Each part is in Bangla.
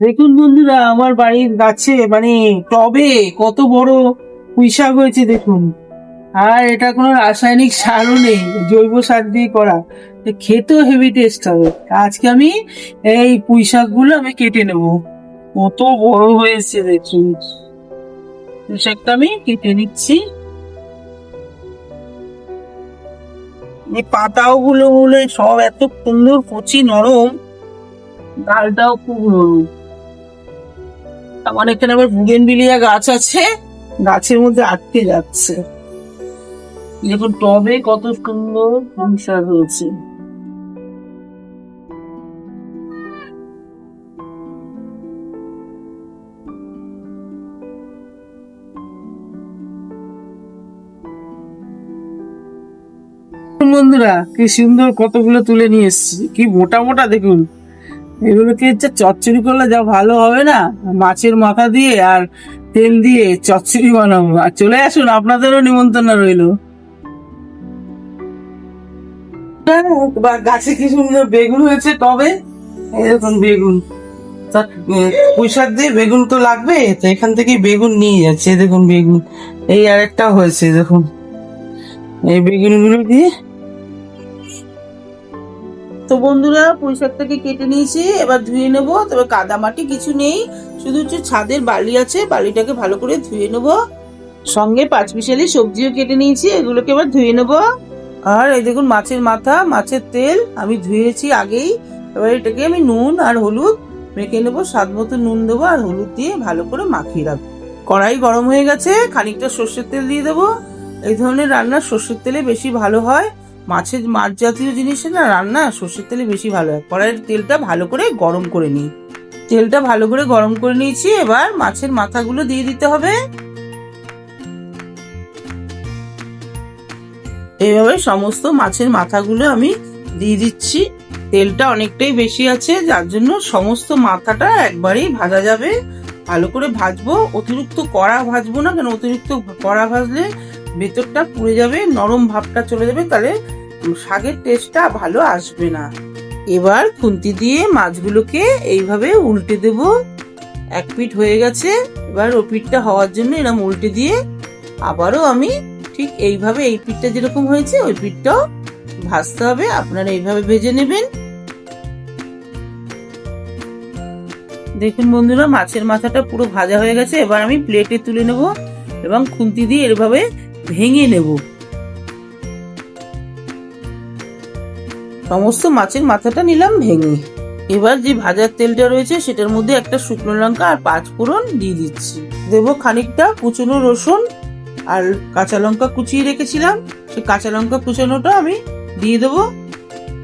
দেখুন বন্ধুরা, আমার বাড়ির গাছে মানে টবে কত বড় পুঁই শাক হয়েছে দেখুন। আর এটা কোনো রাসায়নিক সারও নেই, জৈব সার দিয়ে করা। খেতেও হেভি টেস্ট হবে। আজকে আমি এই পুঁই শাকগুলো আমি কেটে নেব। কত বড় হয়েছে দেখুন। পুঁই শাকটা আমি কেটে নিচ্ছি। এই পাতাও গুলো গুলো সব এত সুন্দর কচি নরম, ডালটাও খুব নরম। আমার এখানে আবার বুগেনবিলিয়া গাছ আছে, গাছের মধ্যে আটকে যাচ্ছে। দেখুন, টবে কত সুন্দর সংসার হয়েছে। বন্ধুরা, কি সুন্দর কতগুলো তুলে নিয়ে এসেছি। কি মোটা মোটা, দেখুন। এগুলোকে হচ্ছে চচ্চড়ি করলে যা ভালো হবে না? মাছের মাথা দিয়ে আর তেল দিয়ে চচ্চড়ি বানাবো। আর চলে আসুন আপনাদেরও নিমন্ত্রণ রইল। বা গাছে কি সুন্দর বেগুন হয়েছে টবে দেখুন বেগুন। উম, দিয়ে বেগুন তো লাগবে তো এখান থেকে বেগুন নিয়ে যাচ্ছে। দেখুন বেগুন। এই আরেকটা হয়েছে দেখুন। এই বেগুনগুলো দিয়ে তো বন্ধুরা, পুঁই শাকটাকে কেটে নিয়েছি, এবার ধুয়ে নেব। তবে কাদা মাটি কিছু নেই, শুধু হচ্ছে ছাদের বালি আছে, বালিটাকে ভালো করে ধুয়ে নেব। সঙ্গে পাঁচ মিশালি সবজিও কেটে নিয়েছি, এগুলোকে এবার ধুয়ে নেব। আর এই দেখুন, মাছের মাথা, মাছের তেল, আমি ধুয়েছি আগেই। এবার এটাকে আমি নুন আর হলুদ মেখে নেব, স্বাদ মতো নুন দেবো আর হলুদ দিয়ে ভালো করে মাখিয়ে রাখব। কড়াই গরম হয়ে গেছে, খানিকটা সর্ষের তেল দিয়ে দেবো। এই ধরনের রান্না সর্ষের তেলে বেশি ভালো হয়। মাছের মাছ জাতীয় জিনিসের না রান্না সর্ষের তেলে বেশি ভালো হয়। কড়াইয়ের তেলটা ভালো করে গরম করে নিই। তেলটা ভালো করে গরম করে নিয়েছি, এবার মাছের মাথাগুলো দিয়ে দিতে হবে। এইভাবে সমস্ত মাছের মাথাগুলো আমি দিয়ে দিচ্ছি। তেলটা অনেকটাই বেশি আছে, যার জন্য সমস্ত মাথাটা একবারেই ভাজা যাবে। ভালো করে ভাজবো। অতিরিক্ত কড়া ভাজবো না, কেন অতিরিক্ত কড়া ভাজলে ভেতরটা পুড়ে যাবে, নরম ভাবটা চলে যাবে, তাহলে শাকের টেস্টটা ভালো আসবে না। এবার খুন্তি দিয়ে মাছগুলোকে এইভাবে উল্টে দেব। এক পিঠ হয়ে গেছে, এবার ও পিঠটা হওয়ার জন্য এরকম উল্টে দিয়ে আবারও আমি ঠিক এইভাবে এই পিঠটা যেরকম হয়েছে, ওই পিঠটাও ভাজতে হবে, আপনারা এইভাবে ভেজে নেবেন। দেখুন বন্ধুরা, মাছের মাথাটা পুরো ভাজা হয়ে গেছে, এবার আমি প্লেটে তুলে নেব এবং খুন্তি দিয়ে এভাবে ভেঙে নেব। সমস্ত মাছের মাথাটা নিলাম ভেঙে। এবার যে ভাজার তেলটা রয়েছে, সেটার মধ্যে একটা শুকনো লঙ্কা আর পাঁচ ফোড়ন দিয়ে দিচ্ছি। দেব খানিকটা কুচনো রসুন আর কাঁচা লঙ্কা কুচিয়ে রেখেছিলাম। সেই কাঁচা লঙ্কা কুচানোটা আমি দিয়ে দেবো।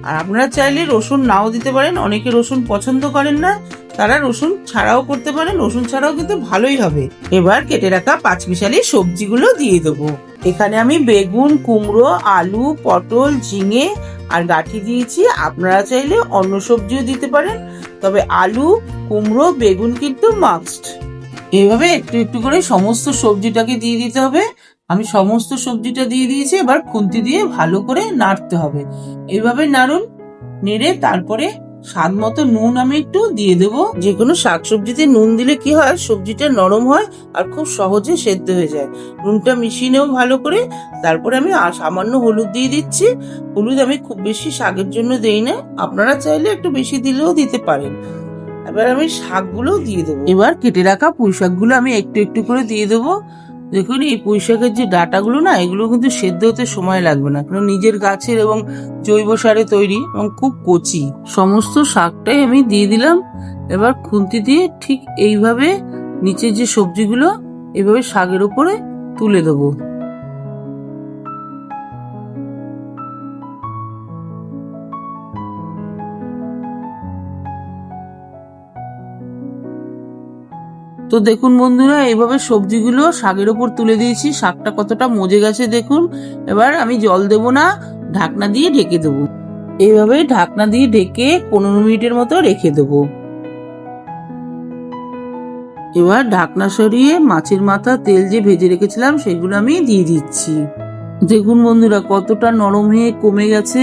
আর আপনারা চাইলে রসুন নাও দিতে পারেন। অনেকে রসুন পছন্দ করেন না। তারা রসুন ছাড়াও করতে পারেন রসুন ছাড়াও কিন্তু ভালোই হবে। এবার কেটে রাখা পাঁচমিশালি সবজিগুলো দিয়ে দেবো। এখানে আমি বেগুন, কুমড়ো, আলু, পটল, ঝিঙে আর গাঠি দিয়েছি। আপনারা চাইলে অন্য সবজিও দিতে পারেন, তবে আলু, কুমড়ো, বেগুন কিন্তু মাস্ট এইভাবে একটু একটু করে সমস্ত সবজিটাকে দিয়ে দিতে হবে। আমি সমস্ত সবজিটা দিয়ে দিয়েছি, এবার খুন্তি দিয়ে ভালো করে নাড়তে হবে। এভাবে নাড়ুন, নেড়ে তারপরে স্বাদ মতো নুন আমি একটু দিয়ে দেবো। যে কোনো শাকসবজিতে নুন দিলে কি হয়? সবজিটা নরম হয় আর খুব সহজে সেদ্ধ হয়ে যায়। নুনটা মিশিয়ে নেব ভালো করে। তারপরে আমি সামান্য হলুদ দিয়ে দিচ্ছি। হলুদ আমি খুব বেশি শাকের জন্য দেই না। আপনারা চাইলে একটু বেশি দিলেও দিতে পারেন। এবার আমি শাকগুলো দিয়ে দেবো। এবার কেটে রাখা পুঁই শাকগুলো আমি একটু একটু করে দিয়ে দেবো। দেখুন, এই পুঁই শাকের যে ডাটাগুলো না, এগুলো কিন্তু সেদ্ধ হতে সময় লাগবে না। কারণ নিজের গাছের এবং জৈব সারে তৈরি এবং খুব কচি। সমস্ত শাকটাই আমি দিয়ে দিলাম। এবার খুন্তি দিয়ে ঠিক এইভাবে নিচের যে সবজিগুলো, এভাবে শাকের উপরে তুলে দেবো। তো দেখুন বন্ধুরা, এইভাবে সবজিগুলো শাকের ওপর তুলে দিয়েছি। শাকটা কতটা মজে গেছে দেখুন। এবার আমি জল দেব না, ঢাকনা দিয়ে ঢেকে দেবো। এইভাবে ঢাকনা দিয়ে ঢেকে পনেরো মিনিটের মতো রেখে দেবো। এবার ঢাকনা সরিয়ে মাছের মাথা তেল যে ভেজে রেখেছিলাম, সেগুলো আমি দিয়ে দিচ্ছি। দেখুন বন্ধুরা, কতটা নরম হয়ে কমে গেছে।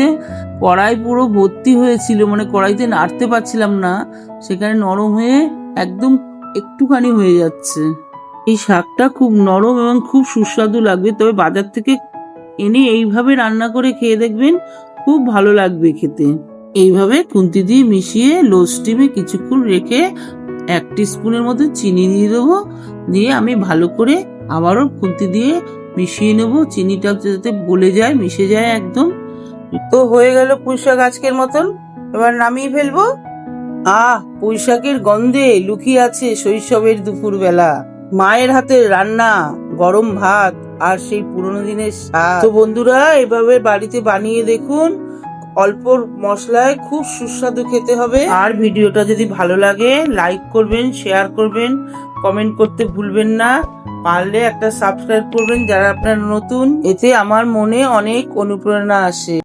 কড়াই পুরো ভর্তি হয়েছিল মানে কড়াইতে নাড়তে পারছিলাম না। সেখানে নরম হয়ে একদম একটুখানি হয়ে যাচ্ছে। এই শাকটা খুব নরম এবং খুব সুস্বাদু লাগবে। তবে বাজার থেকে এনে এইভাবে রান্না করে খেয়ে দেখবেন খুব ভালো লাগবে খেতে। এইভাবে খুন্তি দিয়ে মিশিয়ে লো স্টিমে কিছুক্ষণ রেখে এক স্পুনের মতো চিনি দিয়ে দেবো। দিয়ে আমি ভালো করে আবারও খুন্তি দিয়ে মিশিয়ে নেব। চিনিটা যাতে গলে যায়, মিশে যায় একদম। তো হয়ে গেল পুঁইশাক আজকের মতন। এবার নামিয়ে ফেলব। আহ, পুঁইশাকের গন্ধে লুকিয়ে আছে শৈশবের দুপুরবেলা। মায়ের হাতের রান্না, গরম ভাত আর সেই পুরোনো দিনের স্বাদ। তো বন্ধুরা, এভাবে বাড়িতে বানিয়ে দেখুন, অল্প মশলায় খুব সুস্বাদু খেতে হবে। আর ভিডিওটা যদি ভালো লাগে লাইক করবেন শেয়ার করবেন কমেন্ট করতে ভুলবেন না। পারলে একটা সাবস্ক্রাইব করবেন যারা আপনার নতুন। এতে আমার মনে অনেক অনুপ্রেরণা আসে।